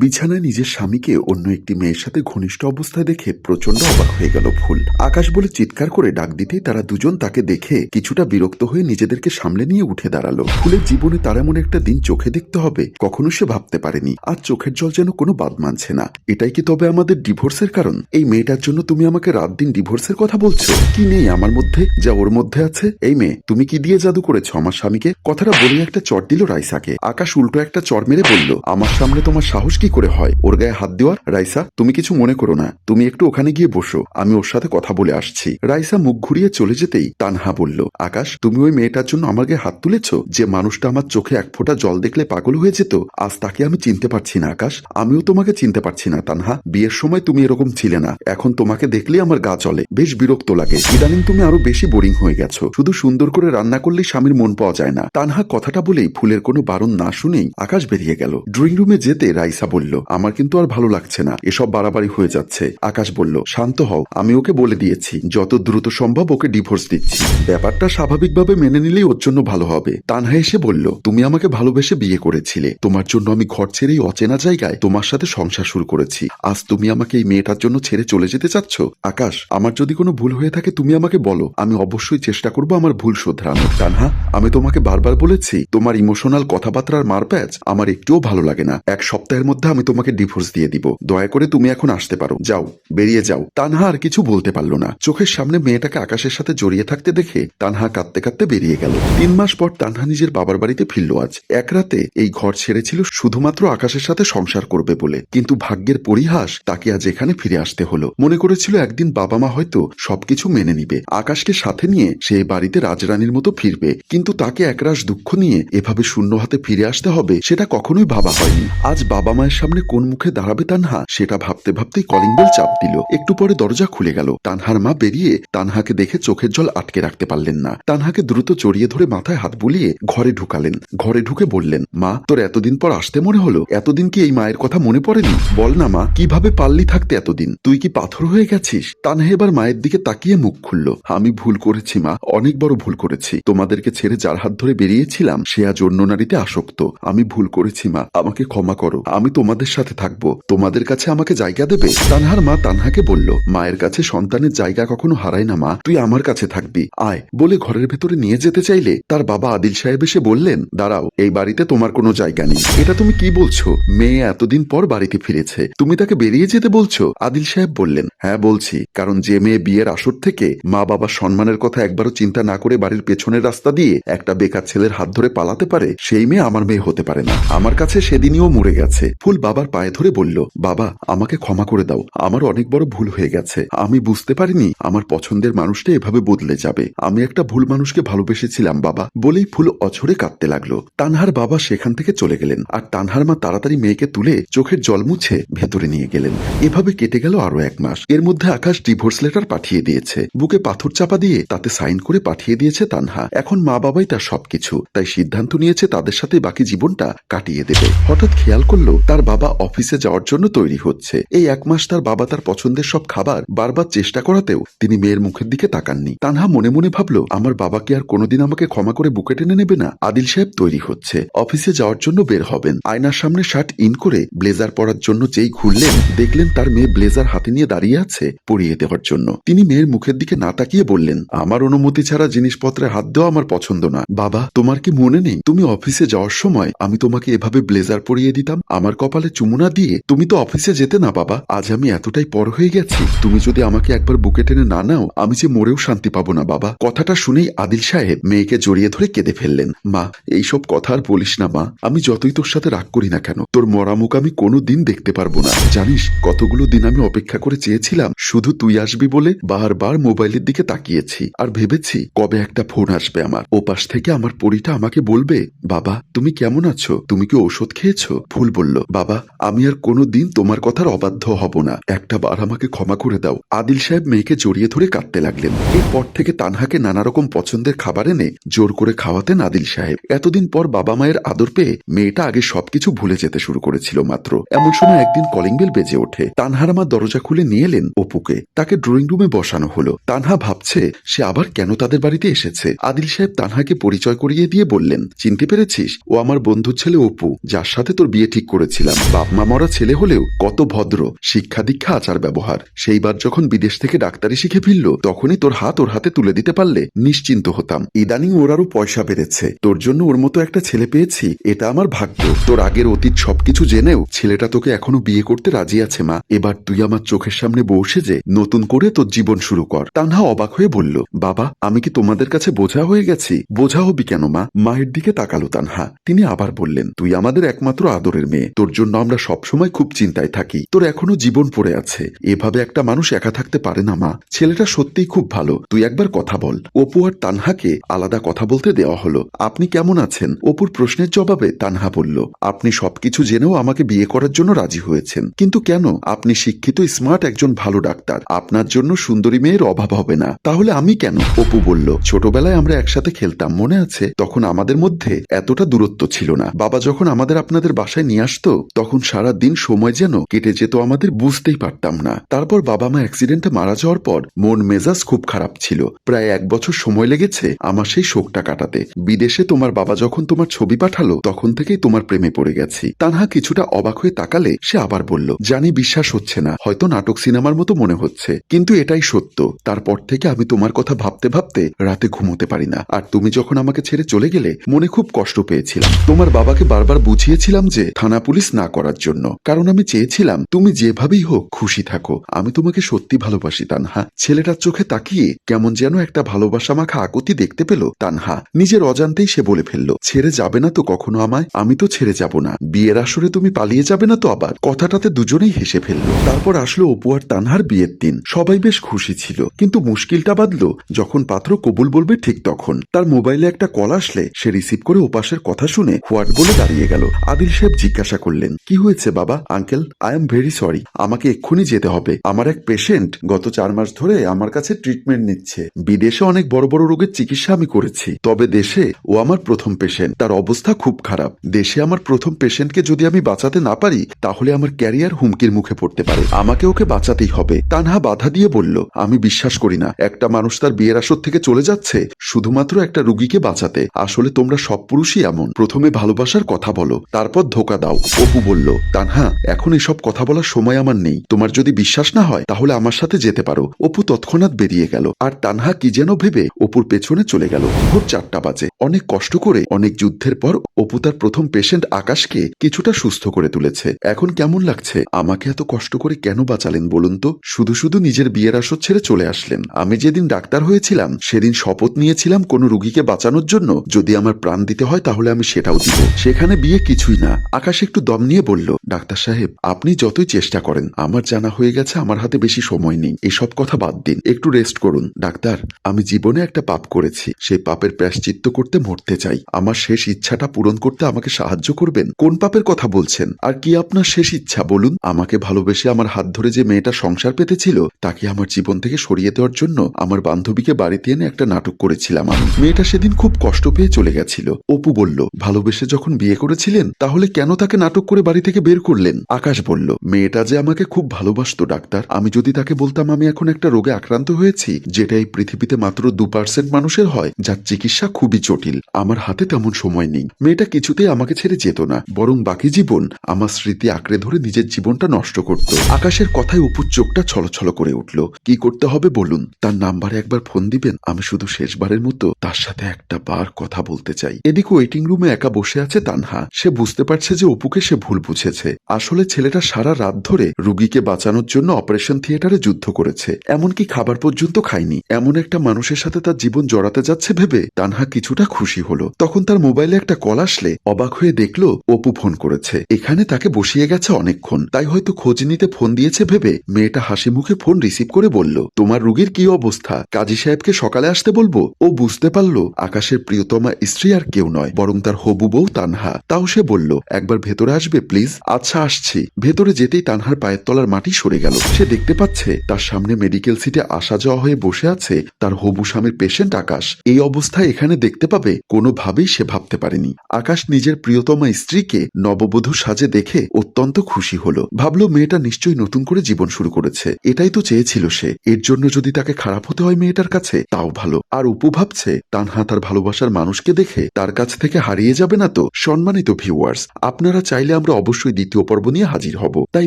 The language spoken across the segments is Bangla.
বিছানায় নিজের স্বামীকে অন্য একটি মেয়ের সাথে ঘনিষ্ঠ অবস্থায় দেখে প্রচণ্ড অবাক হয়ে গেল ফুল। আকাশ বলে চিৎকার করে ডাক দিতেই তারা দুজন তাকে দেখে কিছুটা বিরক্ত হয়ে নিজেদেরকে সামলে নিয়ে উঠে দাঁড়াল। ফুলের জীবনে তার এমন একটা দিন চোখে দেখতে হবে, কখনো সে ভাবতে পারেনি, আর চোখের জল যেন কোনো বাদ মানছে না। এটাই কি তবে আমাদের ডিভোর্সের কারণ? এই মেয়েটার জন্য তুমি আমাকে রাত দিন ডিভোর্সের কথা বলছো? কি নেই আমার মধ্যে, যা ওর মধ্যে আছে? এই মেয়ে, তুমি কি দিয়ে জাদু করেছ আমার স্বামীকে? কথাটা বলে একটা চট দিল রাইসাকে। আকাশ উল্টো একটা চর মেরে বলল, আমার সামনে তোমার সাহস কি করে হয়? ওর গায়ে হাত দেওয়ার? রাইসা, তুমি কিছু মনে করো না। তুমি একটু ওখানে গিয়ে বসো। আমি ওর সাথে কথা বলে আসছি। রাইসা মুখ ঘুরিয়ে চলে যেতেই তানহা বলল, আকাশ, তুমি ওই মেয়েটার জন্য আমার গায়ে হাত তুলেছ? যে মানুষটা আমার চোখে এক ফোঁটা জল দেখলে পাগল হয়ে যেত? আজ তাকে আমি চিনতে পারছি না, আকাশ। আমিও তোমাকে চিনতে পারছি না, তানহা। বিয়ের সময় তুমি এরকম ছিলে না। এখন তোমাকে দেখলে আমার গা চলে। বেশ বিরক্ত লাগে। ইদানিং তুমি আরও বেশি বোরিং হয়ে গেছো। শুধু সুন্দর করে রান্না করলেই স্বামীর মন পাওয়া যায় না। তানহা কথাটা বলেই ফুলের কোনো বারণ না শুনেই আকাশ বেরিয়ে গেল। ড্রয়িং রুমে যেতে রাইসা বলল, আমার কিন্তু আর ভালো লাগছে না। এসব বাড়াবাড়ি হয়ে যাচ্ছে। আকাশ বলল, শান্ত হও, আমি ওকে বলে দিয়েছি, যত দ্রুত সম্ভব ওকে ডিভোর্স দিচ্ছি। ব্যাপারটা স্বাভাবিকভাবে মেনে নিলেই ওর জন্য ভালো হবে। তানহা এসে বলল, তুমি আমাকে ভালোবেসে বিয়ে করেছিলে। তোমার জন্য আমি ঘর ছেড়ে এই অচেনা জায়গায় তোমার সাথে সংসার শুরু করেছি। আজ তুমি আমাকে এই মেয়েটার জন্য ছেড়ে চলে যেতে চাচ্ছ? আকাশ, আমার যদি কোনো ভুল হয়ে থাকে তুমি আমাকে বলো। আমি অবশ্যই চেষ্টা করব আমার ভুল শোধরানোর। তানহা, আমি তোমাকে বারবার বলেছি, তোমার ইমোশনাল কথাবার্তার মারপ্যাচ আমার একটুও ভালো লাগে না। এক সপ্তাহের মধ্যে আমি তোমাকে ডিভোর্স দিয়ে দিব। দয়া করে তুমি এখন আসতে পারো। যাও, বেরিয়ে যাও। তানহা আর কিছু বলতে পারল না। চোখের সামনে মেয়েটাকে আকাশের সাথে জড়িয়ে থাকতে দেখে তানহা কাঁদতে কাঁদতে বেরিয়ে গেল। তিন মাস পর তানহা নিজের বাবার বাড়িতে ফিরল আজ। এক রাতে এই ঘর ছেড়েছিল শুধুমাত্র আকাশের সাথে সংসার করবে বলে। কিন্তু ভাগ্যের পরিহাস তাকে আজ এখানে ফিরে আসতে হলো। মনে করেছিল একদিন বাবা মা হয়তো সবকিছু মেনে নিবে। আকাশকে সাথে নিয়ে সে বাড়িতে রাজরানীর মতো ফিরবে। কিন্তু তাকে একরাশ দুঃখ নিয়ে এভাবে শূন্য হাতে ফিরে আসতে হবে, সেটা কখনোই ভাবা হয়নি। আজ বাবা মায়ের সামনে কোন মুখে দাঁড়াবে তানহা, সেটা ভাবতে ভাবতেই কলিং বেল চাপ দিল। একটু পরে দরজা খুলে গেল। তানহার মা বেরিয়ে তানহাকে দেখে চোখের জল আটকে রাখতে পারলেন না। তানহাকে দ্রুত জড়িয়ে ধরে মাথায় হাত বুলিয়ে ঘরে ঢুকালেন। ঘরে ঢুকে বললেন, মা, তোর এতদিন পর আসতে মনে হলো? এতদিন কি এই মায়ের কথা মনে পড়েনি? বল না, মা, কীভাবে পারলি থাকতে এতদিন? তুই কি পাথর হয়ে গেছিস? তানহা এবার মায়ের দিকে তাকিয়ে মুখ খুলল। আমি ভুল করেছি, মা, অনেক বড় ভুল করেছি। তোমাদেরকে ছেড়ে যার হাত ধরে বেরিয়েছিলাম, সে আজ অন্য নারীতে আসক্ত। আমি ভুল করেছি, মা, আমাকে ক্ষমা করো। আমি তোমাদের সাথে থাকব। তোমাদের কাছে আমাকে জায়গা দেবে? তানহার মা তানহাকে বলল, মায়ের কাছে সন্তানের জায়গা কখনো হারায় না মা, তুই আমার কাছে থাকবি। আয়, বলে ঘরের ভেতরে নিয়ে যেতে চাইলে তার বাবা আদিল সাহেব এসে বললেন, দাঁড়াও, এই বাড়িতে তোমার কোনো জায়গা নেই। এটা তুমি কি বলছো? মেয়ে এতদিন পর বাড়িতে ফিরেছে। তুমি তাকে বেরিয়ে যেতে বলছো? আদিল সাহেব বললেন হ্যাঁ বলছি। কারণ যে মেয়ে বিয়ের আসর থেকে মা বাবার সম্মানের কথা একবারও চিন্তা না করে বাড়ির পেছনের রাস্তা দিয়ে একটা বেকার ছেলের হাত ধরে পালাতে পারে, সেই মেয়ে আমার মেয়ে হতে পারে না। আমার কাছে সেদিনইও মরে গেছে। ফুল বাবার পায়ে ধরে বলল, বাবা, আমাকে ক্ষমা করে দাও। আমার অনেক বড় ভুল হয়ে গেছে। আমি বুঝতে পারিনি, আমার পছন্দের মানুষটা এভাবে বদলে যাবে। আমি একটা ভুল মানুষকে ভালোবেসেছিলাম, বাবা। বলেই ফুল অছড়ে কাঁদতে লাগল। তানহার বাবা সেখান থেকে চলে গেলেন আর তানহার মা তাড়াতাড়ি মেয়েকে তুলে চোখের জল মুছে ভেতরে নিয়ে গেলেন। এভাবে কেটে গেল আরও এক মাস। এর মধ্যে আকাশ ডিভোর্স লেটার পাঠিয়ে দিয়েছে। বুকে পাথর চাপা দিয়ে তাতে সাইন করে পাঠিয়ে দিয়েছে তানহা। এখন মা বাবাই তার সবকিছু। তাই সিদ্ধান্ত নিয়েছে তাদের সাথে বাকি জীবনটা কাটিয়ে দেবে। হঠাৎ খেয়াল করল তার বাবা অফিসে যাওয়ার জন্য তৈরি হচ্ছে। এই এক মাস তার বাবা তার পছন্দের সব খাবার বারবার চেষ্টা করাতেও তিনি মেয়ের মুখের দিকে তাকাননি। তানহা মনে মনে ভাবলো, আমার বাবা কি আর কোনোদিন আমাকে ক্ষমা করে বুকে টেনে নেবে না? আদিল সাহেব তৈরি হচ্ছে। অফিসে যাওয়ার জন্য বের হবেন। আয়নার সামনে শার্ট ইন করে ব্লেজার পরার জন্য যেই ঘুরলেন, দেখলেন তার মেয়ে ব্লেজার হাতে নিয়ে দাঁড়িয়ে আছে পরিয়ে দেওয়ার জন্য। তিনি মেয়ের মুখের দিকে না তাকিয়ে বললেন, আমার অনুমতি ছাড়া জিনিসপত্রে হাত দেওয়া আমার পছন্দ না। বাবা, তোমার কি মনে নেই? তুমি অফিসে যাওয়ার সময় আমি তোমাকে এভাবে ব্লেজার পরিয়ে দিতাম? আমার কপালে চুমুনা দিয়ে তুমি তো অফিসে যেতে না, বাবা। আজ আমি এতটাই পর হয়ে গেছি। তুমি যদি আমাকে একবার বুকে টেনে না নাও, আমি যে মরেও শান্তি পাবো না, বাবা। কথাটা শুনেই আদিল সাহেব মেয়েকে জড়িয়ে ধরে কেঁদে ফেললেন। মা, এইসব কথা আর বলিস না, মা। আমি যতই তোর সাথে রাগ করি না কেন, তোর মরা মুখ আমি কোনো দিন দেখতে পারব না। জানিস, কতগুলো দিন আমি অপেক্ষা করে চেয়েছিলাম, শুধু তুই আসবি বলে বারবার মোবাইলের দিকে তাকিয়েছি। আর ভেবেছি, কবে একটা ফোন আসবে আমার। ওপাশ থেকে আমার পরিটা আমাকে বলবে, বাবা, তুমি কেমন আছো? তুমি কি ওষুধ খেয়েছো? ফুল বলল। বাবা, আমি আর কোনো দিন তোমার কথার অবাধ্য হব না। একটা বার আমাকে ক্ষমা করে দাও। আদিল সাহেব মেয়েকে জড়িয়ে ধরে কাঁদতে লাগলেন। এরপর থেকে তানহাকে নানা রকম পছন্দের খাবার এনে জোর করে খাওয়াতেন আদিল সাহেব। এতদিন পর বাবা মায়ের আদর পেয়ে মেয়েটা আগে সবকিছু ভুলে যেতে শুরু করেছিল মাত্র। এমন সময় একদিন কলিং বেল বেজে ওঠে। তানহার মা দরজা খুলে নিয়ে এলেন অপুকে। তাকে ড্রয়িং রুমে বসানো হলো। তানহা ভাবছে, সে আবার কেন তাদের বাড়িতে এসেছে? আদিল সাহেব তানহাকে পরিচয় করিয়ে দিয়ে বললেন, চিনতে পেরেছিস? ও আমার বন্ধুর ছেলে অপু, যার সাথে তোর বিয়ে ঠিক করেছিল ছিলাম বাপ মা মরা ছেলে হলেও কত ভদ্র শিক্ষা দীক্ষা আচার ব্যবহার সেইবার যখন বিদেশ থেকে ডাক্তারি শিখে ফিরল, তখনই তোর হাত ওর হাতে তুলে দিতে পারলে নিশ্চিন্ত হতাম। ইদানিং ওর আরও পয়সা বেড়েছে। তোর জন্য ওর মতো একটা ছেলে পেয়েছি, এটা আমার ভাগ্য। তোর আগের অতীত সবকিছু জেনেও ছেলেটা তোকে এখনও বিয়ে করতে রাজি আছে, মা। এবার তুই আমার চোখের সামনে বসে যে নতুন করে তোর জীবন শুরু কর। তানহা অবাক হয়ে বলল, বাবা, আমি কি তোমাদের কাছে বোঝা হয়ে গেছি? বোঝা হবি কেন, মা? মায়ের দিকে তাকালো তানহা। তিনি আবার বললেন, তুই আমাদের একমাত্র আদরের মেয়ে। তোর জন্য আমরা সবসময় খুব চিন্তায় থাকি। তোর এখনও জীবন পড়ে আছে। এভাবে একটা মানুষ একা থাকতে পারে না, মা। ছেলেটা সত্যিই খুব ভালো। তুই একবার কথা বল। অপু আর তানহাকে আলাদা কথা বলতে দেওয়া হলো। আপনি কেমন আছেন? অপুর প্রশ্নের জবাবে তানহা বলল, আপনি সবকিছু জেনেও আমাকে বিয়ে করার জন্য রাজি হয়েছেন। কিন্তু কেন? আপনি শিক্ষিত, স্মার্ট একজন ভালো ডাক্তার। আপনার জন্য সুন্দরী মেয়ের অভাব হবে না। তাহলে আমি কেন? অপু বলল, ছোটবেলায় আমরা একসাথে খেলতাম, মনে আছে? তখন আমাদের মধ্যে এতটা দূরত্ব ছিল না। বাবা যখন আমাদের আপনাদের বাসায় নিয়ে আসতো তখন সারা দিন সময় যেন কেটে যেত আমাদের বুঝতেই পারতাম না। তারপর বাবা মা অ্যাক্সিডেন্টে মারা যাওয়ার পর মন মেজাজ খুব খারাপ ছিল। প্রায় এক বছর সময় লেগেছে আমার সেই শোকটা কাটাতে। বিদেশে তোমার বাবা যখন তোমার ছবি পাঠালো, তখন থেকেই তোমার প্রেমে পড়ে গেছি। তানহা কিছুটা অবাক হয়ে তাকালে সে আবার বলল, জানি বিশ্বাস হচ্ছে না, হয়তো নাটক সিনেমার মতো মনে হচ্ছে, কিন্তু এটাই সত্য। তারপর থেকে আমি তোমার কথা ভাবতে ভাবতে রাতে ঘুমোতে পারি না। আর তুমি যখন আমাকে ছেড়ে চলে গেলে, মনে খুব কষ্ট পেয়েছিলাম। তোমার বাবাকে বারবার বুঝিয়েছিলাম যে থানা পুলিশ না করার জন্য। কারণ আমি চেয়েছিলাম, তুমি যেভাবেই হোক খুশি থাকো। আমি তোমাকে সত্যি ভালোবাসি, তানহা। ছেলেটার চোখে তাকিয়ে কেমন যেন একটা ভালোবাসা মাখা আকুতি দেখতে পেল, তানহা। নিজের অজান্তেই সে বলে ফেলল, ছেড়ে যাবে না তো কখনো আমায়? আমি তো ছেড়ে যাব না। বিয়ের আসরে তুমি পালিয়ে যাবে না তো আবার? কথাটাতে দুজনেই হেসে ফেলল। তারপর আসলো অপু আর তানহার বিয়ের দিন। সবাই বেশ খুশি ছিল, কিন্তু মুশকিলটা বাঁধলো। যখন পাত্র কবুল বলবে ঠিক তখন। তার মোবাইলে একটা কল আসলে, সে রিসিভ করে ওপাশের কথা শুনে হোয়াট বলে দাঁড়িয়ে গেল। আদিল সাহেব জিজ্ঞাসা করলেন কি হয়েছে বাবা? Uncle I am very sorry আমাকে এক্ষুনি যেতে হবে। আমার এক পেশেন্ট গত চার মাস ধরে আমার কাছে ট্রিটমেন্ট নিচ্ছে। বিদেশে অনেক বড় বড় রোগের চিকিৎসা আমি করেছি। তবে দেশে ও আমার প্রথম পেশেন্ট তার অবস্থা খুব খারাপ। দেশে আমার প্রথম পেশেন্টকে যদি আমি বাঁচাতে না পারি, তাহলে আমার ক্যারিয়ার হুমকির মুখে পড়তে পারে। আমাকে ওকে বাঁচাতেই হবে। তানহা বাধা দিয়ে বলল, আমি বিশ্বাস করি না। একটা মানুষ তার বিয়ের আসর থেকে চলে যাচ্ছে। শুধুমাত্র একটা রুগীকে বাঁচাতে। আসলে তোমরা সব পুরুষই এমন। প্রথমে ভালোবাসার কথা বলো, তারপর ধোকা দাও। অপু বলল, তানহা, এখন এসব কথা বলার সময় আমার নেই। তোমার যদি বিশ্বাস না হয়, তাহলে আমার সাথে যেতে পারো। অপু তৎক্ষণাৎ বেরিয়ে গেল। আর তানহা কি যেন ভেবে অপুর পেছনে চলে গেল। ভোর চারটা বাজে। অনেক কষ্ট করে অনেক যুদ্ধের পর অপু তার প্রথম পেশেন্ট আকাশকে কিছুটা সুস্থ করে তুলেছে। এখন কেমন লাগছে? আমাকে এত কষ্ট করে কেন বাঁচালেন বলুন তো? শুধু শুধু নিজের বিয়ের আসর ছেড়ে চলে আসলেন। আমি যেদিন ডাক্তার হয়েছিলাম, সেদিন শপথ নিয়েছিলাম কোনো রুগীকে বাঁচানোর জন্য। যদি আমার প্রাণ দিতে হয়, তাহলে আমি সেটাও দিব। সেখানে বিয়ে কিছুই না। আকাশ একটু দম নিয়ে বলল, ডাক্তার সাহেব, আপনি যতই চেষ্টা করেন, আমার জানা হয়ে গেছে আমার হাতে বেশি সময় নেই। এসব কথা বাদ দিন। একটু রেস্ট করুন। ডাক্তার, আমি জীবনে একটা পাপ করেছি। সেই পাপের প্রায়শ্চিত্ত করতে মরতে চাই। আমার শেষ ইচ্ছাটা পূরণ করতে আমাকে সাহায্য করবেন? কোন পাপের কথা বলছেন? আর কি আপনার শেষ ইচ্ছা, বলুন? আমাকে ভালোবেসে আমার হাত ধরে যে মেয়েটা সংসার পেতেছিল, তাকে আমার জীবন থেকে সরিয়ে দেওয়ার জন্য আমার বান্ধবীকে বাড়িতে এনে একটা নাটক করেছিলাম আমি। মেয়েটা সেদিন খুব কষ্ট পেয়ে চলে গেছিল। অপু বলল, ভালোবেসে যখন বিয়ে করেছিলেন, তাহলে কেন তাকে নাটক করে বাড়ি থেকে বের করলেন? আকাশ বলল, মেয়েটা যে আমাকে খুব ভালোবাসতো, ডাক্তার। আমি যদি তাকে বলতাম আমি এখন একটা রোগে আক্রান্ত হয়েছি, যেটা এই পৃথিবীতে মাত্র দু পার্সেন্ট মানুষের হয়, যার চিকিৎসা খুবই জটিল। আমার হাতে তেমন সময় নেই। মেয়েটা কিছুতেই আমাকে ছেড়ে যেত না, বরং বাকি জীবন আমার স্মৃতি আঁকড়ে ধরে নিজের জীবনটা নষ্ট করত। আকাশের কথায় অপুর চোখটা ছলছল করে উঠল। কি করতে হবে বলুন? তার নাম্বারে একবার ফোন দিবেন। আমি শুধু শেষবারের মতো তার সাথে একটা বার কথা বলতে চাই। এদিকে ওয়েটিং রুমে একা বসে আছে তানহা। সে বুঝতে পারছে যে অপুকে সে ভুল বুঝেছে। আসলে ছেলেটা সারা রাত ধরে রুগীকে বাঁচানোর জন্য অপারেশন থিয়েটারে যুদ্ধ করেছে। এমনকি খাবার পর্যন্ত খায়নি। এমন একটা মানুষের সাথে তার জীবন জড়াতে যাচ্ছে ভেবে তানহা কিছুটা খুশি হলো। তখন তার মোবাইলে একটা কল আসলে অবাক হয়ে দেখল, অপু ফোন করেছে। এখানে তাকে বসিয়ে গেছে অনেকক্ষণ। তাই হয়তো খোঁজ নিতে ফোন দিয়েছে ভেবে মেয়েটা হাসি মুখে ফোন রিসিভ করে বলল, তোমার রুগীর কি অবস্থা? কাজী সাহেবকে সকালে আসতে বলব? ও বুঝতে পারল, আকাশের প্রিয়তমা স্ত্রী আর কেউ নয়, বরং তার হবু বউ তানহা। তাও সে বলল, একবার ভেতরে আসবে, প্লিজ? আচ্ছা আসছি। ভেতরে যেতেই তানহার পায়ের তলার মাটি সরে গেল। সে দেখতে পাচ্ছে, তার সামনে মেডিকেল সিটে আসা যাওয়া হয়ে বসে আছে তার হবু স্বামীর পেশেন্ট আকাশ। এই অবস্থায় এখানে দেখতে পাবে কোনোভাবেই সে ভাবতে পারেনি। আকাশ নিজের প্রিয়তমা স্ত্রীকে নববধূ সাজে দেখে অত্যন্ত খুশি হলো। ভাবলো, মেয়েটা নিশ্চয়ই নতুন করে জীবন শুরু করেছে। এটাই তো চেয়েছিল সে। এর জন্য যদি তাকে খারাপ হতে হয় মেয়েটার কাছে, তাও ভালো। আর উপু ভাবছে, তানহা তার ভালোবাসার মানুষকে দেখে তার কাছ থেকে হারিয়ে যাবে না তো? সম্মানিত ভিউয়ার্স আপনারা চাইলে আমরা অবশ্যই দ্বিতীয় পর্ব নিয়ে হাজির হব। তাই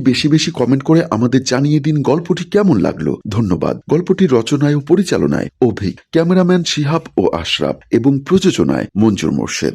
বেশি বেশি কমেন্ট করে আমাদের জানিয়ে দিন গল্পটি কেমন লাগল। ধন্যবাদ। গল্পটির রচনায় ও পরিচালনায় অভিক, ক্যামেরাম্যান শিহাব ও আশরাফ এবং প্রযোজনায় মঞ্জুর মোর্শেদ।